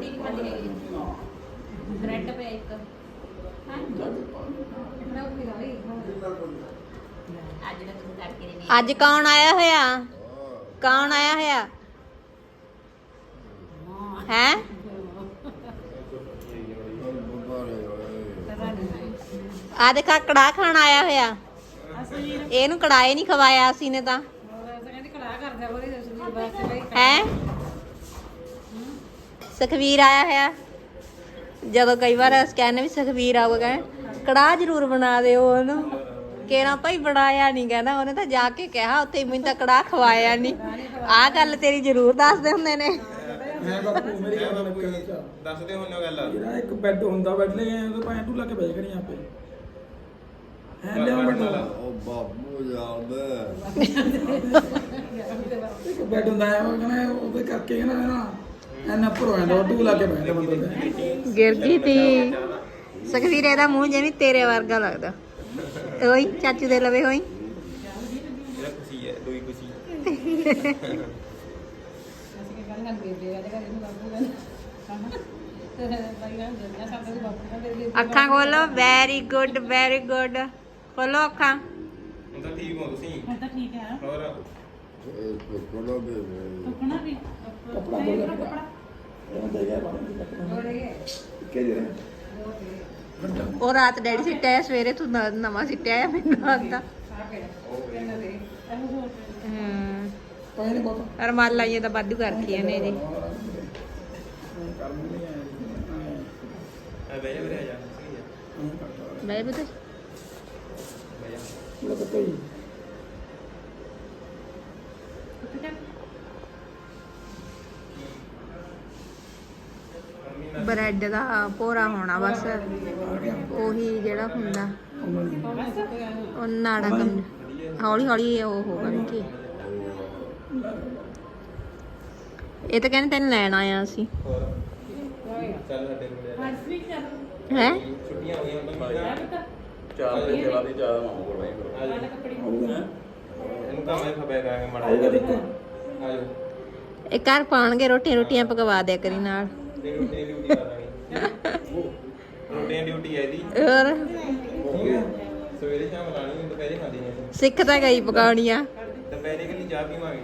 ਰੋਟੀ ਨਹੀਂ ਖਾਦੀ ਹੈਗੀ ਬ੍ਰੈਡ ਪਿਆ ਇੱਕ। ਹਾਂ? ਮੈਂ ਉਹ ਖਿਲਾ ਲਈ ਅੱਜ ਕਰਕੇ ਦੇਣੀ ਅੱਜ ਕੌਣ ਆਇਆ ਹੋਇਆ? ਕੌਣ ਆਇਆ ਹੋਇਆ? ਹੈ? ਆ ਦੇਖਾ ਕੜਾ ਖਾਣ ਆਇਆ ਹੋਇਆ। ਇਹਨੂੰ ਕੜਾਏ ਨਹੀਂ ਖਵਾਇਆ ਅਸੀਂ ਨੇ ਤਾਂ। ਹੈ? ਸੁਖਵੀਰ ਆਇਆ ਹੋਇਆ। ਜਦੋਂ ਕਈ ਵਾਰ ਕਹਿੰਦੇ ਵੀ ਸੁਖਵੀਰ ਆਊਗਾ ਕੜਾ ਜ਼ਰੂਰ ਬਣਾ ਦਿਓ ਉਹਨੂੰ। ਕਿਹੜਾ ਭਾਈ ਬਣਾਇਆ ਨਹੀਂ ਕਹਿੰਦਾ ਉਹਨੇ ਤਾਂ ਜਾ ਕੇ ਕਿਹਾ ਉੱਥੇ ਮੈਨੂੰ ਤਾਂ ਕੜਾ ਖਵਾਇਆ ਨਹੀਂ ਆਹ ਗੱਲ ਤੇਰੀ ਜ਼ਰੂਰ ਦੱਸਦੇ ਹੁੰਦੇ ਨੇ। ਮੈਂ ਬਾਪੂ ਮੇਰੀ ਗੱਲ ਕੋਈ ਦੱਸਦੇ ਹੁੰਨੇ ਗੱਲ। ਜਿਹੜਾ ਇੱਕ ਬੈੱਡ ਹੁੰਦਾ ਬੈੱਡ ਲੈ ਆਏ ਉਹਦੇ ਪਾਏ ਤੂੰ ਲਾ ਕੇ ਬੈਠ ਕਰੀ ਆਪੇ। ਹੈ ਲਿਆ ਬੈੱਡ ਉਹ ਬਾਬੂ ਯਾਰ ਇੱਕ ਬੈੱਡ ਹੁੰਦਾ ਹੈ ਉਹ ਕਹਿੰਦਾ ਉਹਦੇ ਕਰਕੇ ਕਹਿੰਦਾ ਨਾ ਐਨਾ ਹੋ ਜਾਂਦਾ ਤੂੰ ਲਾ ਕੇ ਬੈਠਦਾ ਬੰਦਾ ਤੇ। ਗਿਰ ਗਈ ਤੀ। ਸੁਖਵੀਰ ਇਹਦਾ ਮੂੰਹ ਜਿਵੇਂ ਤੇਰੇ ਵਰਗਾ ਲੱਗਦਾ। ਓਏ ਚਾਚੂ ਦੇ ਲਵੇ ਹੋਈ। ਇਹਦਾ ਖੁਸ਼ੀ ਹੈ ਦੋਈ ਖੁਸ਼ੀ ਅੱਖਾਂ ਖੋਲੋ। ਵੈਰੀ ਗੁੱਡ ਵੈਰੀ ਗੁੱਡ ਖੋਲੋ ਅੱਖਾਂ। ਹੁਣ ਤਾਂ ਠੀਕ ਹੋ ਤੁਸੀਂ? ਹੁਣ ਤਾਂ ਠੀਕ ਹੈ। ਹੋਰ? ਕੋਲੋਂ ਦੇ ਸੁਪਨਾ ਵੀ। ਕੱਪੜਾ ਬੋਲ ਉਹ ਰਾਤ ਡੈਡੀ ਸਿੱਟਿਆ ਸਵੇਰੇ ਤੂੰ ਨਵਾਂ ਸਿੱਟਿਆ ਆ ਮੈਨੂੰ ਆਂਦਾ ਰਮਾਲਾ ਇਹ ਤਾਂ ਵਾਧੂ ਕਰਖੀਆਂ ਨੇ ਜੀ ਵੀਰੇ ਆ ਜਾ। ਸਹੀ ਹੈ ਬ੍ਰੈਡ ਦਾ ਪੋਰਾ ਹੋਣਾ ਬਸ। ਉਹੀ ਜਿਹੜਾ ਹੁੰਦਾ। ਉਹ ਨਾੜਾ ਕੰਮ ਹੌਲੀ ਹੌਲੀ ਉਹ ਹੋਗਾ ਕਿ ਇਹ ਤਾਂ ਕਹਿੰਦੇ ਤੈਨੂੰ ਲੈਣ ਆਇਆ ਸੀ ਹੋਰ ਚੱਲ ਸਾਡੇ ਕੋਲ ਆ ਹਰਸ ਵੀ ਕਰ ਹੈ? ਛੁੱਟੀਆਂ ਹੋ ਗਈਆਂ ਤਾਂ ਯਾਰ ਤਾਂ ਚਾਰ ਦੇ ਜਲਾ ਦੀ ਜ਼ਿਆਦਾ ਮਾਮੂ ਕੋਲ ਨਹੀਂ ਆ ਜਾ ਕੱਪੜੇ ਇਹਨੂੰ ਤਾਂ ਮੈਂ ਖਬਰ ਕਰਾਂਗੇ ਮੜਾ ਆਊਗਾ ਦੇਖੋ। ਆ ਜਾ ਇਹ ਘਰ ਪਾਣਗੇ ਰੋਟੀਆਂ ਰੋਟੀਆਂ ਪਕਵਾ ਦਿਆ ਕਰੀ ਨਾਲ। ਦੇ ਰੋਟੀ ਡਿਊਟੀ ਲਾ ਦਾਂਗੇ ਰੋਟੀ ਡਿਊਟੀ ਹੈ ਇਹਦੀ। ਹੋਰ? ਹੈ। ਸਵੇਰੇ ਸ਼ਾਮ ਲਾਣੀ ਹੈ ਦੁਪਹਿਰੇ ਖਾਂਦੀ ਨੇ ਅਸੀਂ। ਸਿੱਖ ਤਾਂ ਗਈ ਪਕਾਉਣੀਆਂ। ਦੁਪਹਿਰੇ ਕੱਲੀ ਚਾਹ ਪੀਵਾਂਗੇ।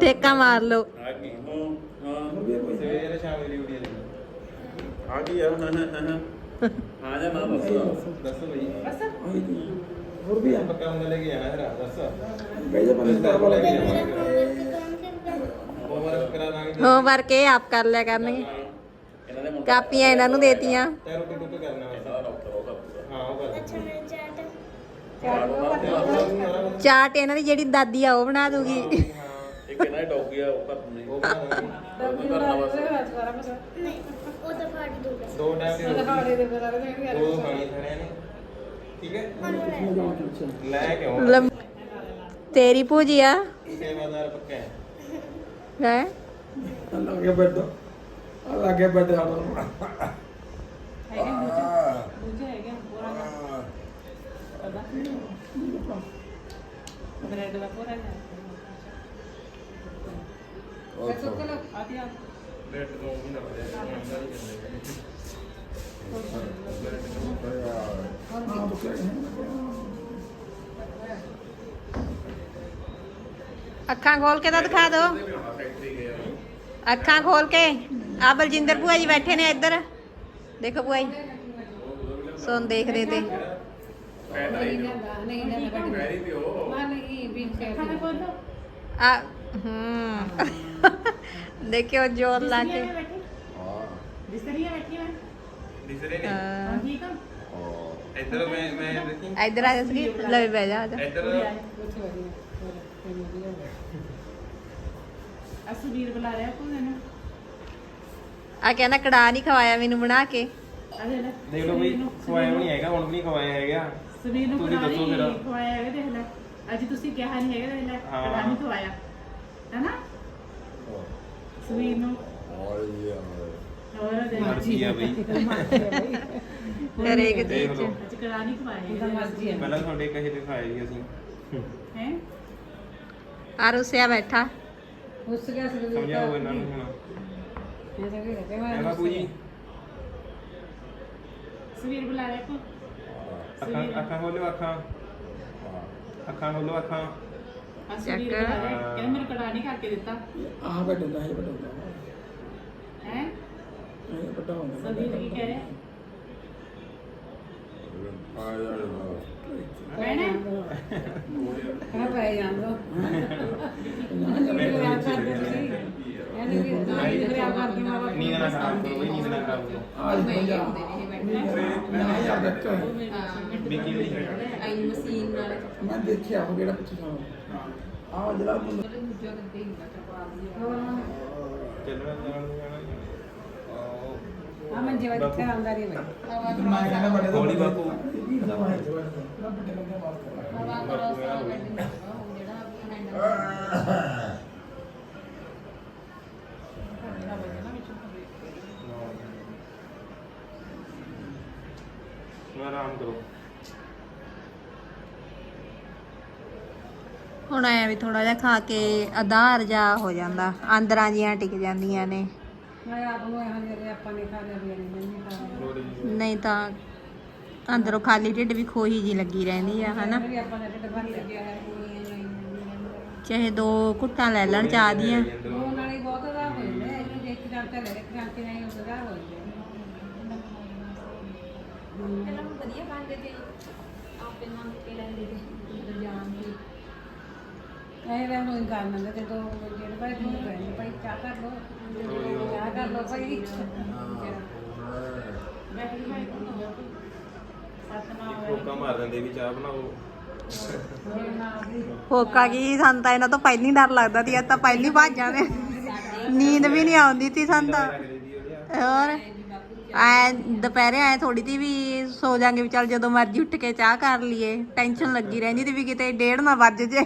ਠੇਕਾ ਮਾਰ ਲਓ। ਆ ਕੀ ਹਾਂ ਹਾਂ। ਸਵੇਰੇ ਸ਼ਾਮ ਦੀ ਡਿਊਟੀ ਹੈ। ਆ ਕੀ ਯਾਰ ਹਾਂ ਹਾਂ ਹਾਂ। ਆ ਜਾ ਨਾ ਬਸ। ਦੱਸੋ ਬਈ। ਤੀ। ਹੋਰ ਵੀ ਆ। ਪੱਕਾ ਹੁੰਦਾ ਲੈ ਕੇ ਜਾਣਾ ਫਿਰ ਦੱਸ। ਬਈ ਜੇ ਬੰਦੇ ਦਾ ਬੋਲ ਦਾਂਗੇ ਹੋਮਵਰਕ ਇਹ ਆਪ ਕਰ ਲਿਆ ਕਰਨਗੇ। ਇਹਨਾਂ ਦੇ ਮੁੰਡੇ ਕਾਪੀਆਂ ਇਹਨਾਂ ਨੂੰ ਦੇਤੀਆਂ। ਤੇ ਰੋਟੀ ਟੁੱਕ ਕਰਨਾ। ਵਾ। ਦਾ ਡਾਕਟਰ ਉਹਦਾ ਪੂਰਾ ਹਾਂ ਉਹ ਕਰ ਚਾਟ। ਇਹਨਾਂ ਦੀ ਜਿਹੜੀ ਦਾਦੀ ਆ ਉਹ ਬਣਾ ਦੂਗੀ। ਹਾਂ। ਇੱਕ ਇਹਨਾਂ ਦੀ ਡੌਗੀ ਆ ਉਹ ਕਰ ਦਿੰਦੇ ਉਹ ਬਣਾਵਾਂਗੇ। ਉਹ ਕਰਨਾ ਬਸ। ਦੋ ਟਾਈਮ ਦੀ ਰੋਟੀ ਦੋ ਖਾਣੀ ਖਾਣਿਆ ਨੇ। ਠੀਕ ਹੈ? ਲੈ। ਕੇ ਆਓ। ਲੰਮ- ਤੇਰੀ ਸੇਵਾਦਾਰ ਪੱਕਾ ਹੈ ਹੈ? ਲੱਗੇ ਬੈੱਡ ਆ ਲੱਗੇ ਅੱਖਾਂ ਖੋਲ ਕੇ ਤਾਂ ਦਿਖਾ ਦਿਓ। ਅੱਖਾਂ ਖੋਲ ਕੇ। ਆ ਬਲਜਿੰਦਰ ਭੂਆ ਜੀ ਬੈਠੇ ਨੇ ਇੱਧਰ। ਦੇਖੋ ਭੂਆ ਜੀ। ਸੋਨ ਦੇਖਦੇ ਤੇ। ਆ ਹੂੰ। ਦੇਖਿਓ ਜੋਰ ਲਾ ਕੇ। ਬਿਸਤਰੀਆਂ ਬੈਠੀ ਮੈਂ ਦਿਸਰੇ ਨੇ ਹਾਂ। ਠੀਕ ਆ ਇੱਧਰ ਮੈਂ ਮੈਂ ਦੇਖੀ ਇੱਧਰ ਆ ਜਾ। ਸੀ ਲੈ ਬਹਿ ਜਾ ਆ ਜਾ। ਇੱਧਰ ਅਸਵੀਰ ਬੁਲਾ ਰਿਹਾ ਕੋਈ ਨਾ ਆ ਕਹਿੰਦਾ ਕੜਾ ਨਹੀਂ ਖਵਾਇਆ ਮੈਨੂੰ ਬਣਾ ਕੇ। ਆ ਲੈ ਦੇਖ ਲਓ ਬਈ ਖਵਾਇਆ ਵੀ ਨਹੀਂ ਹੈਗਾ ਹੁਣ ਵੀ ਨਹੀਂ ਖਵਾਇਆ ਹੈਗਾ। ਸਵੀਰ ਨੂੰ ਤੁਸੀਂ ਬੁਲਾ ਦੱਸੋ ਫਿਰ। ਲਈ ਖਵਾਇਆ ਹੈਗਾ ਦੇਖ ਲੈ। ਅੱਜ ਤੁਸੀਂ ਕਿਹਾ ਨਹੀਂ ਹੈਗਾ ਦੇਖ ਲੈ ਹਾਂ। ਕੜਾ ਨਹੀਂ ਖਵਾਇਆ। ਹੈਨਾ? ਸਵੀਰ ਨੂੰ ਹੋਰ ਦੇ ਮਰਜ਼ੀ ਆ ਬਈ। ਹਰੇਕ ਦੇਖ ਚੀਜ਼ ਲਓ। ਅੱਜ ਕੜਾ ਨਹੀਂ ਖਵਾਇਆ ਮਰਜ਼ੀ ਹੈ ਪਹਿਲਾਂ ਤੁਹਾਡੇ ਕਹੇ ਤੇ ਖਾਇਆ ਜੀ ਅਸੀਂ। ਹੈ? ਆ ਰੁਸਿਆ ਬੈਠਾ। ਉਸ ਗਿਆ ਸੀ ਸਮਝਾਓ ਇਹਨਾਂ ਨੂੰ ਹੁਣ। ਇਹ ਤਾਂ ਵੀ ਰੱਖੇ ਹੈ ਬਾਪੂ ਜੀ ਸਵੀਰ ਬੁਲਾ ਲੈ ਕੋ ਅੱਖਾਂ ਅੱਖਾਂ ਖੋਲੋ ਅੱਖਾਂ। ਅੱਖਾਂ ਖੋਲੋ ਅੱਖਾਂ। ਸਵੀਰ ਬੁਲਾ ਲੈ ਕਹਿੰਦਾ ਮੈਨੂੰ ਕੜਾ ਨਹੀਂ ਕਰਕੇ ਦਿੱਤਾ। ਆਹ ਵੱਡਾ ਹੈ ਵੱਡਾ ਹੈ? ਇਹ ਵੱਡਾ ਹੁੰਦਾ ਸਵੀਰ ਕੀ ਕਹਿ ਰਿਹਾ? ਭੈਣੇ ਖਰਾਬ ਕਰੋ ਆਜ ਮੈਂ ਦੇਖਿਆ ਵਿੱਕੀ ਵੀ ਆਈ ਮਸ਼ੀਨ ਨਾਲ। ਮੈਂ ਦੇਖਿਆ ਉਹ ਜਿਹੜਾ ਪਿੱਛੇ ਸਾਹ ਆਹ ਜਿਹੜਾ ਦੂਜਾ ਕਿਤੇ ਹੀ ਮੰਜੇ ਮੈਂ ਕਹਿੰਦਾ ਬੜੇ ਹੌਲੀ ਬਾਪੂ। ਇਹਦਾ ਆਰਾਮ ਕਰੋ। ਹੁਣ ਐ ਵੀ ਥੋੜਾ ਜਿਹਾ ਖਾ ਕੇ ਆਧਾਰ ਜਾ ਹੋ ਜਾਂਦਾ। ਆਂਦਰਾਂ ਜੀਆਂ ਟਿਕ ਜਾਂਦੀਆਂ ਨੇ। ਮੈਂ ਆਪ ਨੂੰ ਇਹਨਾਂ ਜਿਹੜੇ ਆਪਾਂ ਨੇ ਖਾ ਲਿਆ ਵੀ ਨਹੀਂ ਤਾਂ ਅੰਦਰੋਂ ਖਾਲੀ ਢਿੱਡ ਵੀ ਖੋਹੀ ਜੀ ਲੱਗੀ ਰਹਿੰਦੀ ਆ ਹਨਾ? ਵੀ ਆਪਾਂ ਨੇ ਢਿੱਡ ਭਰ ਲਿਆ ਹੈ ਚਾਹੇ ਦੋ ਘੁੱਟਾਂ ਲੈ ਲੈਣ ਚਾਹ ਦੀਆਂ। ਉਹ ਨਾਲ ਹੀ ਬਹੁਤ ਦਾ ਦੇਖ ਕੇ ਲੈ ਕੇ ਨਹੀਂ ਪਹਿਲਾਂ ਵਧੀਆ ਬਣਦੇ ਤੇ ਆਪੇ ਨਾਮ ਕੇ ਲੈਂਦੇ ਤੇ ਜਾਣ ਦੀ ਇਹ ਰਹਿ ਨੂੰ ਕਰ ਮੰਦੇ ਤੇ ਦੋ ਜਿਹੜੇ ਭਾਈ ਨੂੰ ਕਹਿੰਦੇ ਭਾਈ ਚਾਹ ਕਰ ਲੋ ਚਾਹ ਕਰ ਲੋ ਭਾਈ ਬੈਠ ਕੇ ਭਾਈ। ਸਤਨਾਮ ਕੋਕਾ ਮਾਰ ਦਿੰਦੇ ਵੀ ਚਾਹ ਬਣਾਓ। ਫੋਕਾ ਕੀ ਸਾਨੂੰ ਤਾਂ ਇਹਨਾਂ ਤੋਂ ਪਹਿਲੀ ਡਰ ਲੱਗਦਾ ਸੀ ਇਹ ਤਾਂ ਪਹਿਲੀ ਭੱਜ ਜਾਂਦੇ ਨੀਂਦ ਵੀ ਨਹੀਂ ਆਉਂਦੀ ਸੀ ਸਾਨੂੰ ਤਾਂ ਹੋਰ? ਐ ਦੁਪਹਿਰੇ ਐ ਥੋੜੀ ਦੀ ਵੀ ਸੋ ਜਾਾਂਗੇ ਵੀ ਚੱਲ ਜਦੋਂ ਮਰਜ਼ੀ ਉੱਠ ਕੇ ਚਾਹ ਕਰ ਲਈਏ। ਟੈਨਸ਼ਨ ਲੱਗੀ ਰਹਿੰਦੀ ਤੇ ਵੀ ਕਿਤੇ ਡੇਢ ਨਾ ਵੱਜ ਜੇ।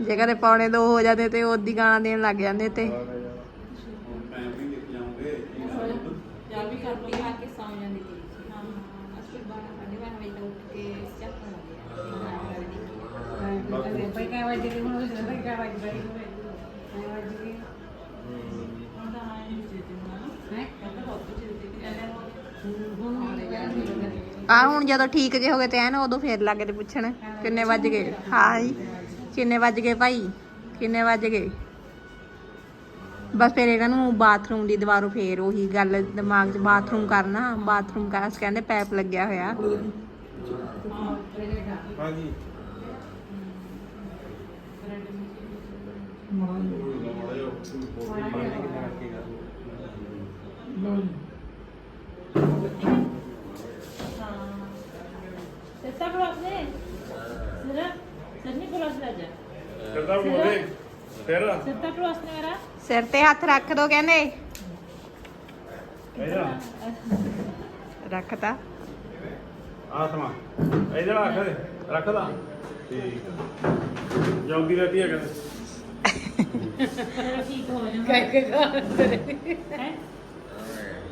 ਜੇ ਕਦੇ ਪੌਣੇ ਦੋ ਹੋ ਜਾਂਦੇ ਤੇ ਉਹਦੀ ਗਾਣਾ ਦੇਣ ਲੱਗ ਜਾਂਦੇ ਤੇ। ਹੁਣ ਆ ਹੁਣ ਜਦੋਂ ਠੀਕ ਜੇ ਹੋ ਗਏ ਤੇ ਐਨ ਉਦੋਂ ਫੇਰ ਲੱਗੇ ਤੇ ਪੁੱਛਣ ਕਿੰਨੇ ਵੱਜ ਗਏ? ਹਾਂ ਜੀ ਕਿੰਨੇ ਵੱਜ ਗਏ ਭਾਈ? ਕਿੰਨੇ ਵੱਜ ਗਏ? ਬਸ ਫਿਰ ਇਹਨਾਂ ਨੂੰ ਬਾਥਰੂਮ ਦੀ ਦੀਵਾਰੋਂ ਫੇਰ ਉਹੀ ਗੱਲ ਦਿਮਾਗ 'ਚ ਬਾਥਰੂਮ ਕਰਨਾ ਬਾਥਰੂਮ ਕਰ ਕਹਿੰਦੇ ਪੈਪ ਲੱਗਿਆ ਹੋਇਆ। ਹਾਂਜੀ। ਸਰ ਕਰਦਾ ਬੋਲੇ ਤੇ ਹੱਥ ਰੱਖ ਦੋ ਕਹਿੰਦੇ। ਇਹਦਾ ਰੱਖਤਾ ਆਤਮਾ ਇਹਦਾ ਰੱਖ ਦੇ ਰੱਖਦਾ ਠੀਕ ਜਲਦੀ ਰਹਤੀ ਹੈ ਕਹਿੰਦੇ ਮੇਰਾ ਠੀਕ ਹੋ ਜਾ ਕਹਿ ਕੇ ਹੈ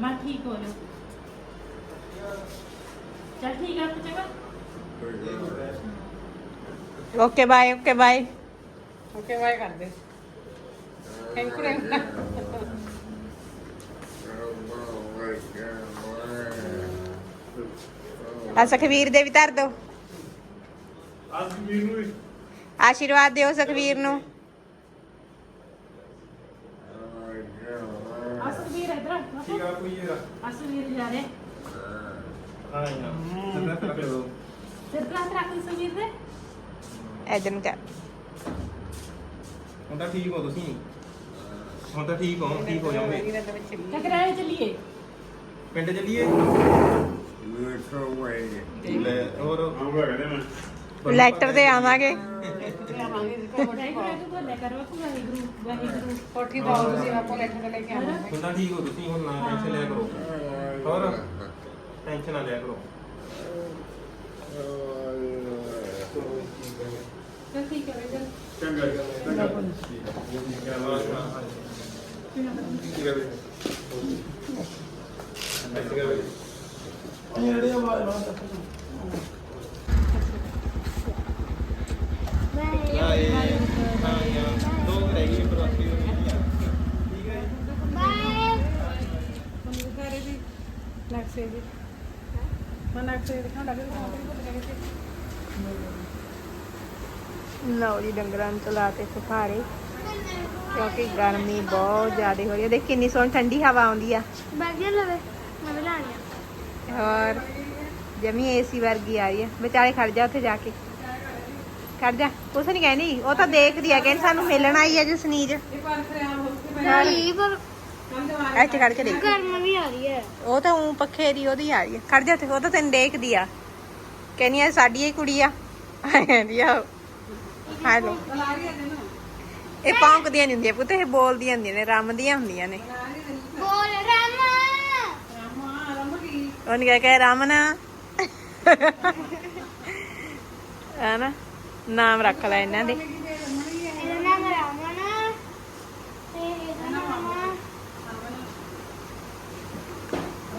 ਮੈਂ ਠੀਕ ਹੋ ਜਾ ਚੱਲ ਠੀਕ ਆ ਚੰਗਾ। Okay bye okay bye okay bye ਕਰ ਦੇ ਥੈਂਕ ਯੂ ਆ ਸੁਖਵੀਰ ਦੇ ਵੀ ਧਰ ਦੋ। ਅੱਜ ਵੀਰ ਨੂੰ ਵੀ ਆਸ਼ੀਰਵਾਦ ਦਿਓ ਸੁਖਵੀਰ ਨੂੰ। ਅਸਵੀਰ ਇਧਰ ਠੀਕ ਆ ਕੋਈ ਇਹ ਅਸਵੀਰ ਜਾ ਰਹੇ। ਹਾਂ ਹਾਂ। ਰੱਖ ਰੱਖ ਰੱਖ ਸਵੀਰ ਦੇ ਇਧਰ ਨੂੰ ਕਰ ਹੁਣ ਤਾਂ ਠੀਕ ਹੋ ਤੁਸੀਂ ਹੁਣ ਤਾਂ ਠੀਕ ਹੋ ਠੀਕ ਹੋ ਜਾਓਗੇ ਟਕਰਾਏ ਚੱਲੀਏ ਪਿੰਡ ਚੱਲੀਏ ਲੈ ਹੋਰ ਲੈਟਰ ਤੇ ਆਵਾਂਗੇ ਕੋਠੀ ਤੁਸੀਂ ਆਪੋ ਲੈ ਕੇ ਲੈ ਕੇ ਆਣਾ ਹੁਣ ਤਾਂ ਠੀਕ ਹੋ ਤੁਸੀਂ ਹੁਣ ਨਾ ਟੈਨਸ਼ਨ ਲਿਆ ਕਰੋ ਹੋਰ ਟੈਨਸ਼ਨ ਨਾ ਲਿਆ ਕਰੋ ਚੱਲ ਠੀਕ ਹੈ ਬੇਟਾ ਚੰਗਾ ਜੀ, ਚੰਗਾ ਠੀਕ ਹੈ ਠੀਕ ਹੈ ਵਾਹ ਠੀਕ ਹੈ ਬਈ। ਠੀਕ ਹੈ ਬਈ। ਬਾਏ ਹਾਂ ਯਾਰ ਦੋ ਰਹਿ ਗਈ ਬਰਾਤੀ ਹੋਈ ਆ ਠੀਕ ਹੈ ਬਾਏ ਤੁਹਾਨੂੰ ਸਾਰੇ ਦੀ ਲੱਗ ਸੇ ਜੀ ਲਓ ਜੀ ਡੰਗਰਾਂ ਨੂੰ ਚਲਾਤੇ ਸੁਖਾਰੇ ਕਿਉਂਕਿ ਗਰਮੀ ਬਹੁਤ ਜ਼ਿਆਦਾ ਹੋ ਰਹੀ ਹੈ। ਦੇਖ ਕਿੰਨੀ ਸੋਹਣੀ ਠੰਡੀ ਹਵਾ ਆਉਂਦੀ ਆ। ਬਰਗਰ ਲਵੇ ਮੈਂ ਬਣਾ ਲਿਆ ਹੋਰ ਜਮੀ ਏਸੀ ਵਰਗੀ ਆ ਰਹੀ ਹੈ। ਵਿਚਾਲੇ ਖੜ ਜਾ ਉੱਥੇ ਜਾ ਕੇ। ਖੜ ਜਾ। ਕੁਛ ਨਹੀਂ ਕਹਿੰਦੀ ਉਹ ਤਾਂ ਦੇਖਦੀ ਆ ਕਹਿੰਦੀ ਸਾਨੂੰ ਮਿਲਣ ਆਈ ਹੈ ਜਸਨੀਜ ਇਹ ਪਰ ਖਰਾਬ ਹੋ ਗਈ ਨਹੀਂ ਪਰ ਇੱਥੇ ਖੜ ਕੇ ਦੇਖ। ਗਰਮ ਵੀ ਆ ਰਹੀ ਹੈ। ਉਹ ਤਾਂ ਉਹ ਪੱਖੇ ਦੀ ਉਹਦੀ ਆ ਰਹੀ ਹੈ। ਖੜ ਜਾ ਤੇ ਉਹ ਤਾਂ ਤੈਨੂੰ ਦੇਖਦੀ ਆ। ਕਹਿੰਦੀ ਆ ਸਾਡੀ ਹੀ ਕੁੜੀ ਆ। ਕਹਿੰਦੀ ਆ ਹੈਲੋ। ਇਹ ਭੌਂਕਦੀਆਂ ਨਹੀਂ ਹੁੰਦੀਆਂ ਪੁੱਤ ਇਹ ਬੋਲਦੀਆਂ ਹੁੰਦੀਆਂ ਨੇ ਰਮਦੀਆਂ ਹੁੰਦੀਆਂ ਨੇ। ਬੋਲ ਰਾਮਾ। ਰਾਮਾ ਰਮ ਕੀ ਉਹਨੇ ਕਿਹਾ ਕਿ ਰਮਨ। ਹੈ ਨਾ ਨਾਮ ਰੱਖ ਲੈ ਇਹਨਾਂ ਦੇ ਇਹਦਾ ਨਾਮ ਰਾਮਨ ਤੇ ਇਹਦਾ ਨਾਮ ਰਾਮਾ ਸ਼ਾਮਨ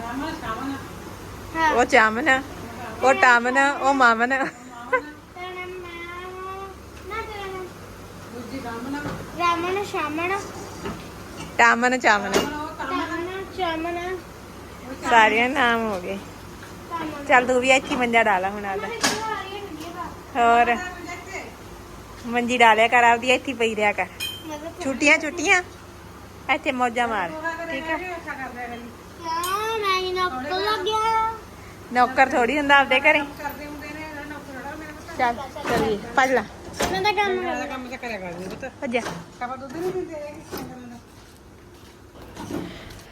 ਹਾਂ ਉਹ ਚਾਮਨ ਉਹ ਟਾਮਨ ਉਹ ਮਾਮਨ ਟਾਮਨ ਚਾਮਨ ਸਾਰਿਆਂ ਨਾਮ ਹੋ ਗਏ ਚੱਲ ਤੂੰ ਵੀ ਇੱਥੇ ਮੰਜਾ ਡਾਲਾ ਹੁਣ ਆਦਾ ਹੋਰ ਮੰਜੀ ਡਾਲਿਆ ਕਰ ਆਪਦੀ ਇੱਥੇ ਪਈ ਰਿਆ ਕਰ ਛੁੱਟੀਆਂ ਛੁੱਟੀਆਂ ਇੱਥੇ ਮੌਜਾਂ ਮਾਰ ਠੀਕ ਆ ਅੱਛਾ ਕਰਦਾ ਹੈ ਹਾਂ ਮੈਂ ਹੀ ਨੌਕਰ ਲੱਗ ਨੌਕਰ ਥੋੜੀ ਹੁੰਦਾ ਆਪਦੇ ਘਰੇ। ਕਰਦੇ ਹੁੰਦੇ ਨੇ ਇਹਨਾਂ ਨੌਕਰ ਰੜਾ ਮੇਰੇ ਪੁੱਤ ਚੱਲ, ਚੱਲੀਏ ਭੱਜ ਲਾ। ਮੈਂ ਤਾਂ ਕੰਮ ਦਾ ਕੰਮ ਤਾਂ ਕਰਿਆ ਕਰਦੇ ਪੁੱਤ ਭੱਜਾ ਕਬਾ ਦੁੱਧ ਨਹੀਂ ਦਿੰਦੇ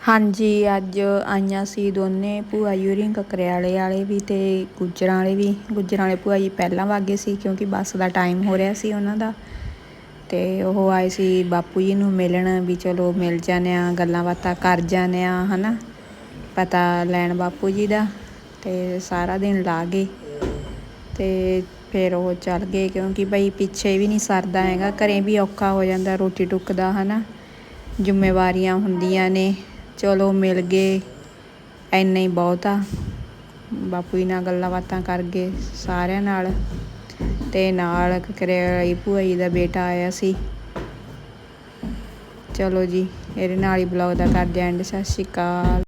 ਹਾਂਜੀ, ਅੱਜ ਆਈਆਂ ਸੀ ਦੋਨੇ ਭੂਆ ਯੂਰਿੰਗ ਕਕਰਿਆਲੇ ਵਾਲੇ ਵੀ ਤੇ ਗੁੱਜਰਾਂ ਵਾਲੇ ਵੀ। ਗੁੱਜਰਾਂ ਵਾਲੇ ਭੂਆ ਜੀ ਪਹਿਲਾਂ ਵਾਗੇ ਸੀ ਕਿਉਂਕਿ ਬੱਸ ਦਾ ਟਾਈਮ ਹੋ ਰਿਹਾ ਸੀ ਉਹਨਾਂ ਦਾ। ਤੇ ਉਹ ਆਏ ਸੀ ਬਾਪੂ ਜੀ ਨੂੰ ਮਿਲਣ ਵੀ ਚਲੋ ਮਿਲ ਜਾਣੇ ਆ ਗੱਲਾਂ ਬਾਤਾਂ ਕਰ ਜਾਂਦੇ ਆ ਹਨਾ। ਪਤਾ ਲੈਣ ਬਾਪੂ ਜੀ ਦਾ ਤੇ ਸਾਰਾ ਦਿਨ ਲਾ ਗਏ। ਤੇ ਫਿਰ ਉਹ ਚੱਲ ਗਏ ਕਿਉਂਕਿ ਬਈ ਪਿੱਛੇ ਵੀ ਨਹੀਂ ਸਰਦਾ ਹੈਗਾ, ਘਰੇ ਵੀ ਔਖਾ ਹੋ ਜਾਂਦਾ ਰੋਟੀ ਟੁੱਕ ਦਾ ਹਨਾ। ਜ਼ਿੰਮੇਵਾਰੀਆਂ ਹੁੰਦੀਆਂ ਨੇ, ਚਲੋ ਮਿਲ ਗਏ ਐਨਾ ਹੀ ਬਹੁਤ ਆ। ਬਾਪੂ ਜੀ ਨਾਲ ਗੱਲਾਂ ਬਾਤਾਂ ਕਰ ਗਏ ਸਾਰਿਆਂ ਨਾਲ। ਤੇ ਨਾਲ ਕਰਿਆਈ ਭੂਆ ਜੀ ਦਾ ਬੇਟਾ ਆਇਆ ਸੀ। ਚਲੋ ਜੀ, ਇਹਦੇ ਨਾਲ ਹੀ ਬਲੌਗ ਦਾ ਕਰਦੇ ਐਂਡ ਸਤਿ ਸ਼੍ਰੀ ਅਕਾਲ।